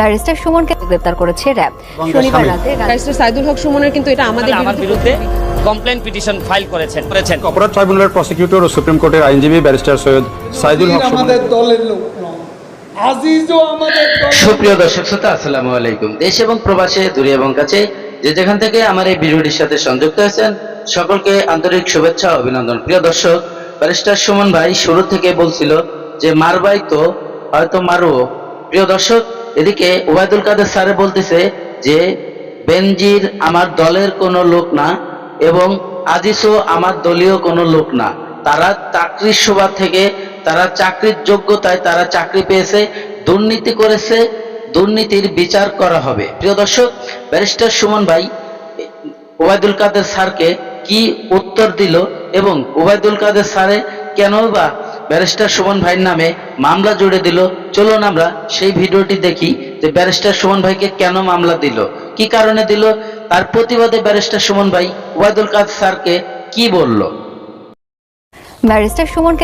Barrister সুমনকে গ্রেপ্তার করেছে র্যাব। শনিবার রাতে ব্যারিস্টার সাইদুল হক সুমনের কিন্তু এটা আমাদের আমার বিরুদ্ধে কমপ্লেন পিটিশন ফাইল করেছেন। করেছেন। অপরাধ ট্রাইব্যুনালের প্রসিকিউটর ও সুপ্রিম কোর্টের আইনজীবী ব্যারিস্টার সৈয়দ সাইদুল হক সুমন। আমাদের দলের লোক আজিজও আমাদের সুপ্রিয় দর্শক শ্রোতা আসসালামু আলাইকুম। দেশ এবং প্রবাসে দূরে এবং কাছে যে যেখান থেকে আমার এই ভিডিওটির সাথে সংযুক্ত হয়েছেন সকলকে আন্তরিক শুভেচ্ছা অভিনন্দন। প্রিয় দর্শক ব্যারিস্টার সুমন ভাই শুরু থেকে বলছিল যে মারবাই তো হয়তো মারো প্রিয় দর্শক এদিকে ওবায়দুল কাদের স্যারে বলতেছে যে, বেনজির আমার দলের কোনো লোক না এবং আজিসও আমার দলীয় কোনো লোক না। তারা চাকরির সুবাদ থেকে, তারা চাকরির যোগ্যতায় তারা চাকরি পেয়েছে, দুর্নীতি করেছে, দুর্নীতির বিচার করা হবে। প্রিয় দর্শক, ব্যারিস্টার সুমন ভাই, ওবায়দুল কাদের স্যারকে কি উত্তর দিল এবং ওবায়দুল কাদের স্যারে কেন বা ব্যারিস্টার সুমন ভাইয়ের নামে মামলা জুড়ে দিল। চলুন আমরা সেই ভিডিওটি দেখি যে ব্যারিস্টার সুমন ভাইকে কেন মামলা দিল। কি কারণে দিল? তার প্রতিবাদে ব্যারিস্টার সুমন ভাই ওয়াদুল কাদের স্যারকে কি বলল? ব্যারিস্টার সুমনকে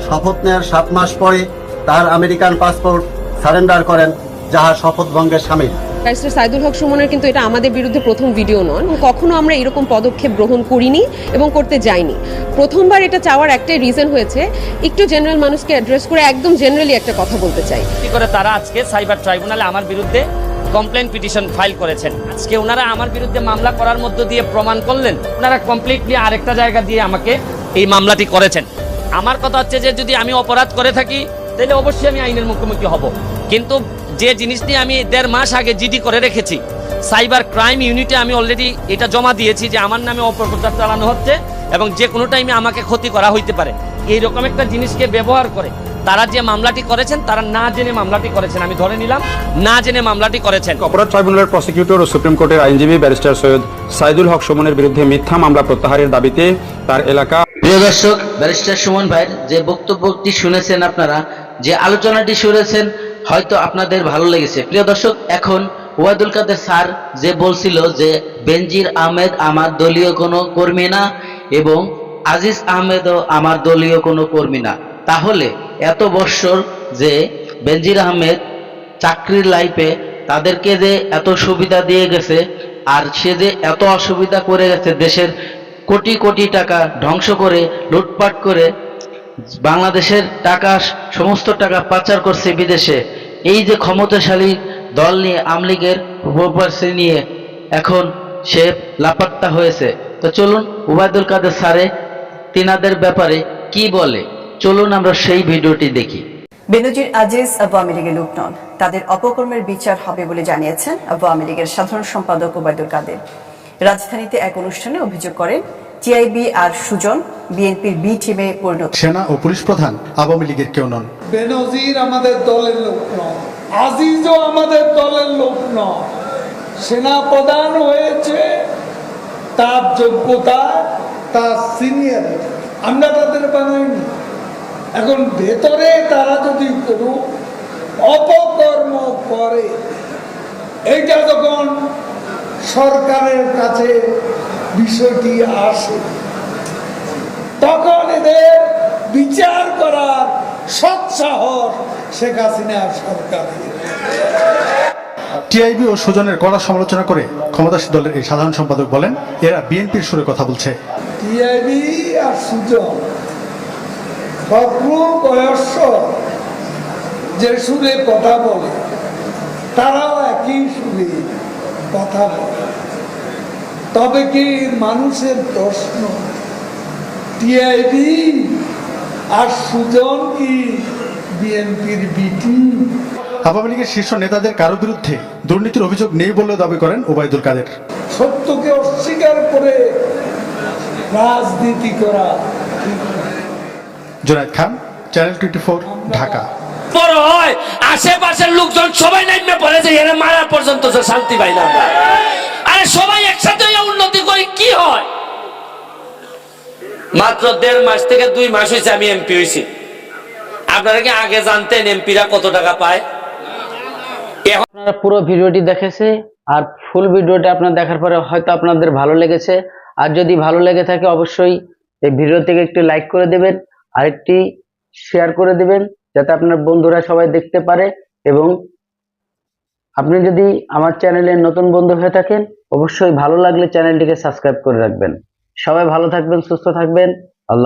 শপথ নেওয়ার সাত মাস পরে তার আমেরিকান পাসপোর্ট সারেন্ডার করেন যাহা শপথ ভঙ্গের সামিল। ব্যারিস্টার সাইদুল হক সুমনের কিন্তু এটা আমাদের বিরুদ্ধে প্রথম ভিডিও এবং কখনো আমরা এরকম পদক্ষেপ গ্রহণ করিনি এবং করতে যাইনি। প্রথমবার এটা চাওয়ার একটাই রিজন হয়েছে একটু জেনারেল মানুষকে অ্যাড্রেস করে একদম জেনারেলি একটা কথা বলতে চাই। কি করে তারা আজকে সাইবার ট্রাইব্যুনালে আমার বিরুদ্ধে কমপ্লেন পিটিশন ফাইল করেছেন? আজকে ওনারা আমার বিরুদ্ধে মামলা করার মধ্য দিয়ে প্রমাণ করলেন ওনারা কমপ্লিটলি আরেকটা জায়গা দিয়ে আমাকে এই মামলাটি করেছেন। আমার কথা হচ্ছে যে যদি আমি অপরাধ করে থাকি তাহলে অবশ্যই আমি আইনের মুখোমুখি হব। কিন্তু যে জিনিসটি আমি দেড় মাস আগে জিডি করে রেখেছি, সাইবার ক্রাইম ইউনিটে আমি অলরেডি এটা জমা দিয়েছি যে আমার নামে অপপ্রচার চালানো হচ্ছে এবং যে কোনো টাইমে আমাকে ক্ষতি করা হইতে পারে। এইরকম একটা জিনিসকে ব্যবহার করে তারা যে মামলাটি করেছেন, তারা না জেনে মামলাটি করেছেন, আমি ধরে নিলাম, না জেনে মামলাটি করেছেন। অপরাধ ট্রাইব্যুনালের প্রসিকিউটর ও সুপ্রিম কোর্টের আইনজীবী ব্যারিস্টার সৈয়দ সাইদুল হক সুমনের বিরুদ্ধে মিথ্যা মামলা প্রত্যাহারের দাবিতে তার এলাকা প্রিয় দর্শক, ব্যারিস্টার সুমন ভাইয়ের যে বক্তব্যটি শুনেছেন আপনারা, যে আলোচনাটি শুনেছেন, হয়তো আপনাদের ভালো লেগেছে। প্রিয় দর্শক, এখন ওয়াদুল কাদের স্যার যে বলছিল যে, বেনজির আহমেদ আমার দলীয় কোনো কর্মী না এবং আজিজ আহমেদও আমার দলীয় কোনো কর্মী না। তাহলে এত বৎসর যে বেনজির আহমেদ চাকরির লাইফে তাদেরকে যে এত সুবিধা দিয়ে গেছে, আর সে যে এত অসুবিধা করে গেছে দেশের কোটি কোটি টাকা ধ্বংস করে, লুটপাট করে বাংলাদেশের টাকা, সমস্ত টাকা পাচার করছে বিদেশে। এই যে ক্ষমতাশালী দল নিয়ে আমলিগের প্রপার্সি নিয়ে এখন সে লাপাত্তা হয়েছে। তো চলুন, উবায়দুল কাদের স্যারে তিনাদের ব্যাপারে কি বলে? চলুন আমরা সেই ভিডিওটি দেখি। বেনজির আজিজ আওয়ামী লীগের লোক নন তাদের অপকর্মের বিচার হবে বলে জানিয়েছেন আওয়ামী লীগের সাধারণ সম্পাদক ওবায়দুল কাদের। রাজধানীতে এক অনুষ্ঠানে অভিযোগ করেন টিআইবি আর সুজন বিএনপির বি টিমে পরিণত। সেনা ও পুলিশ প্রধান আওয়ামী লীগের কেউ নন। বেনজির আমাদের দলের লোক নয় আজিজও আমাদের দলের লোক নয় সেনা প্রধান হয়েছে তার যোগ্যতা তার সিনিয়র আমরা তাদের বানাইনি। এখন ভেতরে তারা যদি কোনো অপকর্ম করে এইটা যখন সরকারের কাছে বিষয়টি আসে। তখন এদের বিচার করার সৎসাহস শেখ হাসিনা সরকারের। টিআইবি ও সুজনের কড়া সমালোচনা করে ক্ষমতাসীন দলের এই সাধারণ সম্পাদক বলেন এরা বিএনপির সুরে কথা বলছে। টিআইবি আর সুজন ফখরুল যে সুরে কথা বলে তারাও একই সুরে। কথা বলে তবে কি মানুষের প্রশ্ন? টিআইবি আর সুজন কি বিএনপির বিটি? আওয়ামী লীগের শীর্ষ নেতাদের কারও বিরুদ্ধে দুর্নীতির অভিযোগ নেই বলেও দাবি করেন ওবায়দুল কাদের। সত্যকে অস্বীকার করে রাজনীতি করা। Junayed Khan channel twenty Dhaka. বড় হয়, আশেপাশের লোকজন সবাই নাইমে পড়ে যে এরা মারা পর্যন্ত তো শান্তি পাই না আরে সবাই একসাথে উন্নতি করি কি হয়? মাত্র দেড় মাস থেকে দুই মাস হয়েছে আমি এমপি হয়েছি। আপনারা কি আগে জানতেন এমপিরা কত টাকা পায়? আপনারা পুরো ভিডিওটি দেখেছে, আর ফুল ভিডিওটা আপনার দেখার পরে হয়তো আপনাদের ভালো লেগেছে। আর যদি ভালো লেগে থাকে, অবশ্যই এই ভিডিও থেকে একটি লাইক করে দেবেন আর একটি শেয়ার করে দেবেন। যাতে আপনার বন্ধুরা সবাই দেখতে পারে এবং আপনি যদি আমার চ্যানেলে নতুন বন্ধু হয়ে থাকেন, অবশ্যই ভালো লাগলে চ্যানেলটিকে সাবস্ক্রাইব করে রাখবেন। সবাই ভালো থাকবেন, সুস্থ থাকবেন।